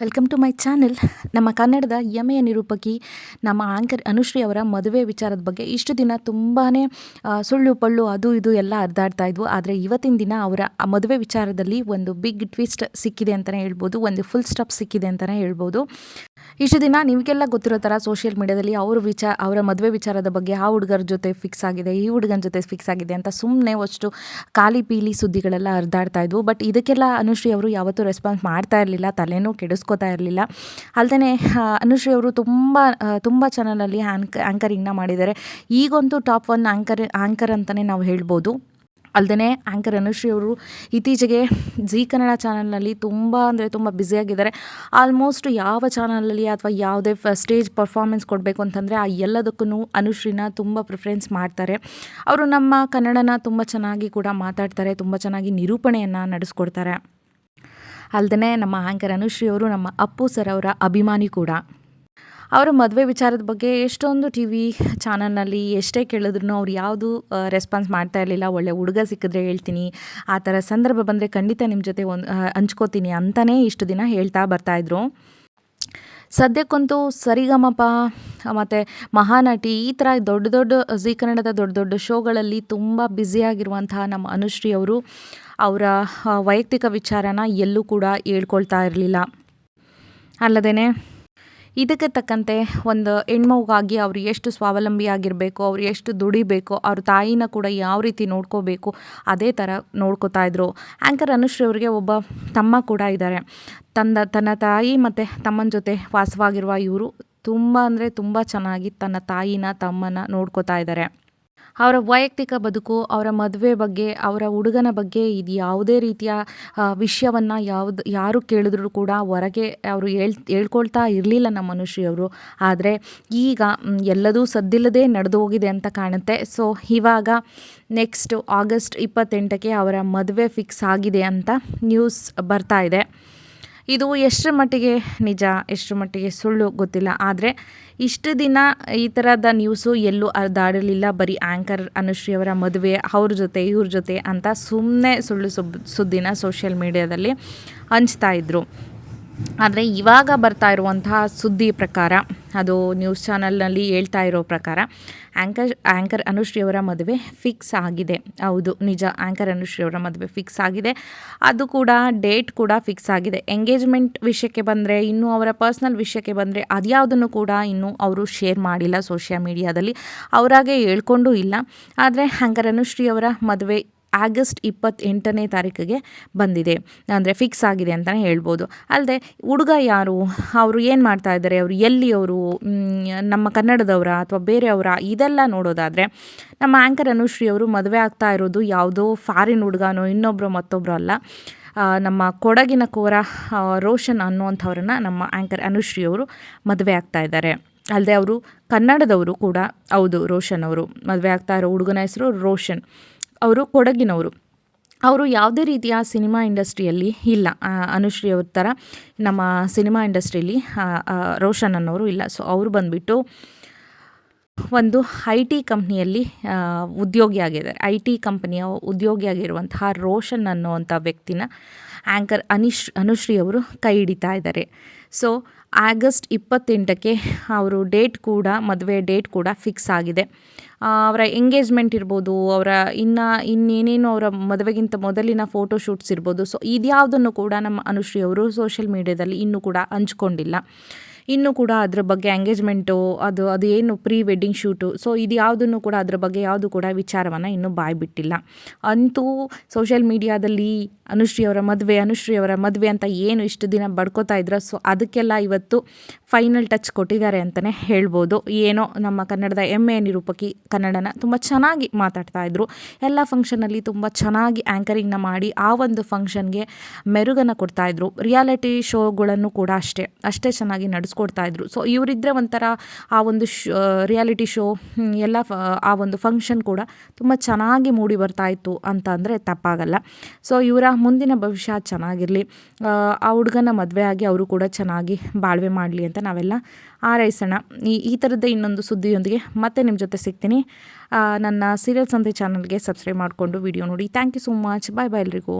Welcome to my channel ನಮ್ಮ ಕನ್ನಡದ ಯಮೆಯ ನಿರೂಪಕಿ, ನಮ್ಮ ಆಂಕರ್ ಅನುಶ್ರೀ ಅವರ ಮದುವೆ ವಿಚಾರದ ಬಗ್ಗೆ ಇಷ್ಟು ದಿನ ತುಂಬಾ ಸುಳ್ಳು, ಪಳ್ಳು, ಅದು ಇದು ಎಲ್ಲ ಹರಿದಾಡ್ತಾ ಇದ್ವು. ಆದರೆ ಇವತ್ತಿನ ದಿನ ಅವರ ಮದುವೆ ವಿಚಾರದಲ್ಲಿ ಒಂದು ಬಿಗ್ ಟ್ವಿಸ್ಟ್ ಸಿಕ್ಕಿದೆ ಅಂತಲೇ ಹೇಳ್ಬೋದು, ಒಂದು ಫುಲ್ ಸ್ಟಾಪ್ ಸಿಕ್ಕಿದೆ ಅಂತಲೇ ಹೇಳ್ಬೋದು. ಇಷ್ಟು ದಿನ ನಿಮಗೆಲ್ಲ ಗೊತ್ತಿರೋ ಥರ ಸೋಷಿಯಲ್ ಮೀಡ್ಯಾದಲ್ಲಿ ಅವ್ರ ವಿಚಾರ ಅವರ ಮದುವೆ ವಿಚಾರದ ಬಗ್ಗೆ ಆ ಹುಡುಗರ ಜೊತೆ ಫಿಕ್ಸ್ ಆಗಿದೆ, ಈ ಹುಡುಗನ ಜೊತೆ ಫಿಕ್ಸ್ ಆಗಿದೆ ಅಂತ ಸುಮ್ಮನೆ ಅಷ್ಟು ಖಾಲಿ ಪೀಲಿ ಸುದ್ದಿಗಳೆಲ್ಲ ಹರಿದಾಡ್ತಾ ಇದ್ವು. ಬಟ್ ಇದಕ್ಕೆಲ್ಲ ಅನುಶ್ರೀ ಅವರು ಯಾವತ್ತೂ ರೆಸ್ಪಾನ್ಸ್ ಮಾಡ್ತಾ ಇರಲಿಲ್ಲ ತಲೆನೂ ಕೆಡಿಸ್ಕೋತಾ ಇರಲಿಲ್ಲ. ಅಲ್ಲದೆ ಅನುಶ್ರೀ ಅವರು ತುಂಬ ತುಂಬ ಚಾನಲಲ್ಲಿ ಆ್ಯಂಕ್ ಆ್ಯಂಕರಿಂಗ್ನ ಮಾಡಿದ್ದಾರೆ. ಈಗಂತೂ ಟಾಪ್ ಒನ್ ಆ್ಯಂಕರ್ ಆ್ಯಂಕರ್ ಅಂತಲೇ ನಾವು ಹೇಳ್ಬೋದು. ಅಲ್ಲದೆ ಆ್ಯಂಕರ್ ಅನುಶ್ರೀ ಅವರು ಇತ್ತೀಚೆಗೆ ಜೀ ಕನ್ನಡ ಚಾನಲ್ನಲ್ಲಿ ತುಂಬ ಅಂದರೆ ತುಂಬ ಬ್ಯುಸಿಯಾಗಿದ್ದಾರೆ ಆಲ್ಮೋಸ್ಟ್ ಯಾವ ಚಾನಲಲ್ಲಿ ಅಥವಾ ಯಾವುದೇ ಸ್ಟೇಜ್ ಪರ್ಫಾರ್ಮೆನ್ಸ್ ಕೊಡಬೇಕು ಅಂತಂದರೆ ಆ ಎಲ್ಲದಕ್ಕೂ ಅನುಶ್ರೀನ ತುಂಬ ಪ್ರಿಫರೆನ್ಸ್ ಮಾಡ್ತಾರೆ. ಅವರು ನಮ್ಮ ಕನ್ನಡನ ತುಂಬ ಚೆನ್ನಾಗಿ ಕೂಡ ಮಾತಾಡ್ತಾರೆ, ತುಂಬ ಚೆನ್ನಾಗಿ ನಿರೂಪಣೆಯನ್ನು ನಡೆಸ್ಕೊಡ್ತಾರೆ. ಅಲ್ಲದೆ ನಮ್ಮ ಆ್ಯಂಕರ್ ಅನುಶ್ರೀ ಅವರು, ನಮ್ಮ ಅಪ್ಪು ಸರ್ ಅವರ ಅಭಿಮಾನಿ ಕೂಡ. ಅವರ ಮದುವೆ ವಿಚಾರದ ಬಗ್ಗೆ ಎಷ್ಟೊಂದು ಟಿ ವಿ ಚಾನಲ್ನಲ್ಲಿ ಎಷ್ಟೇ ಕೇಳಿದ್ರು ಅವ್ರು ಯಾವುದು ರೆಸ್ಪಾನ್ಸ್ ಮಾಡ್ತಾ ಇರಲಿಲ್ಲ. ಒಳ್ಳೆ ಹುಡುಗ ಸಿಕ್ಕಿದ್ರೆ ಹೇಳ್ತೀನಿ. ಆ ಥರ ಸಂದರ್ಭ ಬಂದರೆ ಖಂಡಿತ ನಿಮ್ಮ ಜೊತೆ ಒಂದು ಹಂಚ್ಕೋತೀನಿ ಅಂತಲೇ ಇಷ್ಟು ದಿನ ಹೇಳ್ತಾ ಬರ್ತಾಯಿದ್ರು ಸದ್ಯಕ್ಕಂತೂ ಸರಿಗಮಪ, ಮತ್ತು ಮಹಾನಟಿ ಈ ಥರ ದೊಡ್ಡ ದೊಡ್ಡ ಜೀ ಕನ್ನಡದ ದೊಡ್ಡ ದೊಡ್ಡ ಶೋಗಳಲ್ಲಿ ತುಂಬ ಬ್ಯುಸಿಯಾಗಿರುವಂತಹ ನಮ್ಮ ಅನುಶ್ರೀ ಅವರು ಅವರ ವೈಯಕ್ತಿಕ ವಿಚಾರನ ಎಲ್ಲೂ ಕೂಡ ಹೇಳ್ಕೊಳ್ತಾ ಇರಲಿಲ್ಲ. ಅಲ್ಲದೇ ಇದಕ್ಕೆ ತಕ್ಕಂತೆ ಒಂದು ಹೆಣ್ಮಗಾಗಿ ಅವ್ರು ಎಷ್ಟು ಸ್ವಾವಲಂಬಿ ಆಗಿರಬೇಕು ಅವ್ರು ಎಷ್ಟು ದುಡಿಬೇಕು, ಅವ್ರ ತಾಯಿನ ಕೂಡ ಯಾವ ರೀತಿ ನೋಡ್ಕೋಬೇಕು, ಅದೇ ಥರ ನೋಡ್ಕೋತಾ ಇದ್ರು. ಆ್ಯಂಕರ್ ಅನುಶ್ರೀ ಅವರಿಗೆ ಒಬ್ಬ ತಮ್ಮ ಕೂಡ ಇದ್ದಾರೆ. ತಂದ, ತನ್ನ ತಾಯಿ ಮತ್ತು ತಮ್ಮನ ಜೊತೆ ವಾಸವಾಗಿರುವ ಇವರು ತುಂಬ ಅಂದರೆ ತುಂಬ ಚೆನ್ನಾಗಿ ತನ್ನ ತಾಯಿನ, ತಮ್ಮನ ನೋಡ್ಕೋತಾ ಇದ್ದಾರೆ. ಅವರ ವೈಯಕ್ತಿಕ ಬದುಕು, ಅವರ ಮದುವೆ ಬಗ್ಗೆ, ಅವರ ಹುಡುಗನ ಬಗ್ಗೆ ಇದು ಯಾವುದೇ ರೀತಿಯ ವಿಷಯವನ್ನು ಯಾವ್ದು, ಯಾರು ಕೇಳಿದ್ರು ಕೂಡ ಹೊರಗೆ ಅವರು ಹೇಳ್, ಹೇಳ್ಕೊಳ್ತಾ ಇರಲಿಲ್ಲ ನಮ್ಮ ಮನುಷ್ಯವರು ಆದರೆ ಈಗ ಎಲ್ಲದೂ ಸದ್ದಿಲ್ಲದೆ ನಡೆದು ಹೋಗಿದೆ ಅಂತ ಕಾಣುತ್ತೆ. ಸೊ ಇವಾಗ ನೆಕ್ಸ್ಟ್ ಆಗಸ್ಟ್ ಇಪ್ಪತ್ತೆಂಟಕ್ಕೆ ಅವರ ಮದುವೆ ಫಿಕ್ಸ್ ಆಗಿದೆ ಅಂತ ನ್ಯೂಸ್ ಬರ್ತಾ ಇದೆ. ಇದು ಎಷ್ಟರ ಮಟ್ಟಿಗೆ ನಿಜ, ಎಷ್ಟರ ಮಟ್ಟಿಗೆ ಸುಳ್ಳು ಗೊತ್ತಿಲ್ಲ. ಆದರೆ ಇಷ್ಟು ದಿನ ಈ ಥರದ ನ್ಯೂಸು ಎಲ್ಲೂ ಹರಿದಾಡಲಿಲ್ಲ ಬರೀ ಆ್ಯಂಕರ್ ಅನುಶ್ರೀ ಅವರ ಮದುವೆ, ಅವ್ರ ಜೊತೆ, ಇವ್ರ ಜೊತೆ ಅಂತ ಸುಮ್ಮನೆ ಸುಳ್ಳು ಸುಬ್, ಸುದ್ದಿನ ಸೋಷಿಯಲ್ ಮೀಡಿಯಾದಲ್ಲಿ ಹಂಚ್ತಾ ಇದ್ದರು ಆದರೆ ಇವಾಗ ಬರ್ತಾ ಇರುವಂತಹ ಸುದ್ದಿ ಪ್ರಕಾರ ಅದು ನ್ಯೂಸ್ ಚಾನಲ್ನಲ್ಲಿ ಹೇಳ್ತಾ ಇರೋ ಪ್ರಕಾರ ಆ್ಯಂಕರ್ ಆ್ಯಂಕರ್ ಅನುಶ್ರೀ ಅವರ ಮದುವೆ ಫಿಕ್ಸ್ ಆಗಿದೆ. ಹೌದು, ನಿಜ ಆ್ಯಂಕರ್ ಅನುಶ್ರೀ ಅವರ ಮದುವೆ ಫಿಕ್ಸ್ ಆಗಿದೆ. ಅದು ಕೂಡ, ಡೇಟ್ ಕೂಡ ಫಿಕ್ಸ್ ಆಗಿದೆ. ಎಂಗೇಜ್ಮೆಂಟ್ ವಿಷಯಕ್ಕೆ ಬಂದರೆ, ಇನ್ನೂ ಅವರ ಪರ್ಸ್ನಲ್ ವಿಷಯಕ್ಕೆ ಬಂದರೆ, ಅದ್ಯಾವುದನ್ನು ಕೂಡ ಇನ್ನೂ ಅವರು ಶೇರ್ ಮಾಡಿಲ್ಲ ಸೋಷಿಯಲ್ ಮೀಡಿಯಾದಲ್ಲಿ. ಅವರಾಗೆ ಹೇಳ್ಕೊಂಡು ಇಲ್ಲ. ಆದರೆ ಆ್ಯಂಕರ್ ಅನುಶ್ರೀ ಅವರ ಮದುವೆ ಆಗಸ್ಟ್ ಇಪ್ಪತ್ತೆಂಟನೇ ತಾರೀಕಿಗೆ ಬಂದಿದೆ. ಅಂದರೆ ಫಿಕ್ಸ್ ಆಗಿದೆ ಅಂತಲೇ ಹೇಳ್ಬೋದು. ಅಲ್ಲದೆ ಹುಡುಗ ಯಾರು? ಅವರು ಏನು ಮಾಡ್ತಾ ಇದ್ದಾರೆ? ಅವರು ಎಲ್ಲಿ ಅವರು ನಮ್ಮ ಕನ್ನಡದವರ ಅಥವಾ ಬೇರೆಯವರ? ಇದೆಲ್ಲ ನೋಡೋದಾದರೆ ನಮ್ಮ ಆ್ಯಂಕರ್ ಅನುಶ್ರೀ ಅವರು ಮದುವೆ ಆಗ್ತಾ ಇರೋದು ಯಾವುದೋ ಫಾರಿನ್ ಹುಡುಗನೋ ಇನ್ನೊಬ್ಬರು ಮತ್ತೊಬ್ಬರು ಅಲ್ಲ. ನಮ್ಮ ಕೊಡಗಿನ ಕೋರ ರೋಷನ್ ಅನ್ನುವಂಥವ್ರನ್ನ ನಮ್ಮ ಆ್ಯಂಕರ್ ಅನುಶ್ರೀ ಅವರು ಮದುವೆ ಆಗ್ತಾ ಇದ್ದಾರೆ. ಅಲ್ಲದೆ ಅವರು ಕನ್ನಡದವರು ಕೂಡ. ಹೌದು, ರೋಷನ್ ಅವರು ಮದುವೆ ಆಗ್ತಾ ಇರೋ ಹುಡುಗನ ಹೆಸರು ರೋಷನ್. ಅವರು ಕೊಡಗಿನವರು. ಅವರು ಯಾವುದೇ ರೀತಿಯ ಸಿನಿಮಾ ಇಂಡಸ್ಟ್ರಿಯಲ್ಲಿ ಇಲ್ಲ. ಅನುಶ್ರೀ ಅವ್ರ ಥರ ನಮ್ಮ ಸಿನಿಮಾ ಇಂಡಸ್ಟ್ರಿಯಲ್ಲಿ ರೋಷನ್ ಅನ್ನೋರು ಇಲ್ಲ. ಸೊ, ಅವರು ಬಂದುಬಿಟ್ಟು ಒಂದು ಐ ಟಿ ಕಂಪ್ನಿಯಲ್ಲಿ ಉದ್ಯೋಗಿಯಾಗಿದ್ದಾರೆ. ಐ ಟಿ ಕಂಪ್ನಿಯ ಉದ್ಯೋಗಿಯಾಗಿರುವಂತಹ ರೋಷನ್ ಅನ್ನುವಂಥ ವ್ಯಕ್ತಿನ ಆ್ಯಂಕರ್ ಅನಿಶ್, ಅನುಶ್ರೀ ಅವರು ಕೈ ಹಿಡಿತಾ ಇದ್ದಾರೆ. ಸೊ ಆಗಸ್ಟ್ ಇಪ್ಪತ್ತೆಂಟಕ್ಕೆ ಅವರು ಡೇಟ್ ಕೂಡ, ಮದುವೆ ಡೇಟ್ ಕೂಡ ಫಿಕ್ಸ್ ಆಗಿದೆ. ಅವರ ಎಂಗೇಜ್ಮೆಂಟ್ ಇರ್ಬೋದು, ಅವರ ಇನ್ನು, ಇನ್ನೇನೇನು ಅವರ ಮದುವೆಗಿಂತ ಮೊದಲಿನ ಫೋಟೋ ಶೂಟ್ಸ್ ಇರ್ಬೋದು. ಸೊ ಇದ್ಯಾವುದನ್ನು ಕೂಡ ನಮ್ಮ ಅನುಶ್ರೀ ಅವರು ಸೋಷಿಯಲ್ ಮೀಡ್ಯಾದಲ್ಲಿ ಇನ್ನೂ ಕೂಡ ಹಂಚ್ಕೊಂಡಿಲ್ಲ. ಇನ್ನೂ ಕೂಡ ಅದ್ರ ಬಗ್ಗೆ ಎಂಗೇಜ್ಮೆಂಟು ಅದು ಅದು ಏನು ಪ್ರೀ ವೆಡ್ಡಿಂಗ್ ಶೂಟು ಸೊ ಇದು ಯಾವುದನ್ನು ಕೂಡ ಅದ್ರ ಬಗ್ಗೆ ಯಾವುದು ಕೂಡ ವಿಚಾರವನ್ನು ಇನ್ನೂ ಬಾಯ್ಬಿಟ್ಟಿಲ್ಲ ಅಂತೂ ಸೋಷಿಯಲ್ ಮೀಡಿಯಾದಲ್ಲಿ ಅನುಶ್ರೀ ಅವರ ಮದುವೆ, ಅನುಶ್ರೀ ಅವರ ಮದುವೆ ಅಂತ ಏನು ಇಷ್ಟು ದಿನ ಬಡ್ಕೋತಾ ಇದ್ರು ಸೊ ಅದಕ್ಕೆಲ್ಲ ಇವತ್ತು ಫೈನಲ್ ಟಚ್ ಕೊಟ್ಟಿದ್ದಾರೆ ಅಂತಲೇ ಹೇಳ್ಬೋದು. ಏನೋ ನಮ್ಮ ಕನ್ನಡದ ಎಮ್ಮೆ ನಿರೂಪಕಿ ಕನ್ನಡನ ತುಂಬ ಚೆನ್ನಾಗಿ ಮಾತಾಡ್ತಾ ಇದ್ರು. ಎಲ್ಲ ಫಂಕ್ಷನಲ್ಲಿ ತುಂಬ ಚೆನ್ನಾಗಿ ಆ್ಯಂಕರಿಂಗ್ನ ಮಾಡಿ ಆ ಒಂದು ಫಂಕ್ಷನ್ಗೆ ಮೆರುಗನ್ನು ಕೊಡ್ತಾಯಿದ್ರು ರಿಯಾಲಿಟಿ ಶೋಗಳನ್ನು ಕೂಡ ಅಷ್ಟೇ ಅಷ್ಟೇ ಚೆನ್ನಾಗಿ ನಡೆಸ್ಕೊಡ್ತಾಯಿದ್ರು ಸೊ ಇವರಿದ್ದರೆ ಒಂಥರ ಆ ಒಂದು ಶ್ ರಿಯಾಲಿಟಿ ಶೋ ಎಲ್ಲ ಆ ಒಂದು ಫಂಕ್ಷನ್ ಕೂಡ ತುಂಬ ಚೆನ್ನಾಗಿ ಮೂಡಿ ಬರ್ತಾಯಿತ್ತು ಅಂತ ಅಂದರೆ ತಪ್ಪಾಗಲ್ಲ. ಸೊ ಇವರ ಮುಂದಿನ ಭವಿಷ್ಯ ಚೆನ್ನಾಗಿರಲಿ. ಆ ಹುಡುಗನ ಮದುವೆ ಆಗಿ ಅವರು ಕೂಡ ಚೆನ್ನಾಗಿ ಬಾಳ್ವೆ ಮಾಡಲಿ ಅಂತ ನಾವೆಲ್ಲ ಆರೈಸೋಣ. ಈ ಈ ಥರದ್ದೇ ಇನ್ನೊಂದು ಸುದ್ದಿಯೊಂದಿಗೆ ಮತ್ತೆ ನಿಮ್ಮ ಜೊತೆ ಸಿಗ್ತೀನಿ. ನನ್ನ ಸೀರಿಯಲ್ ಸಂತೆ ಚಾನಲ್ಗೆ ಸಬ್ಸ್ಕ್ರೈಬ್ ಮಾಡಿಕೊಂಡು ವಿಡಿಯೋ ನೋಡಿ. Thank you so much bye bye ಎಲ್ರಿಗೂ.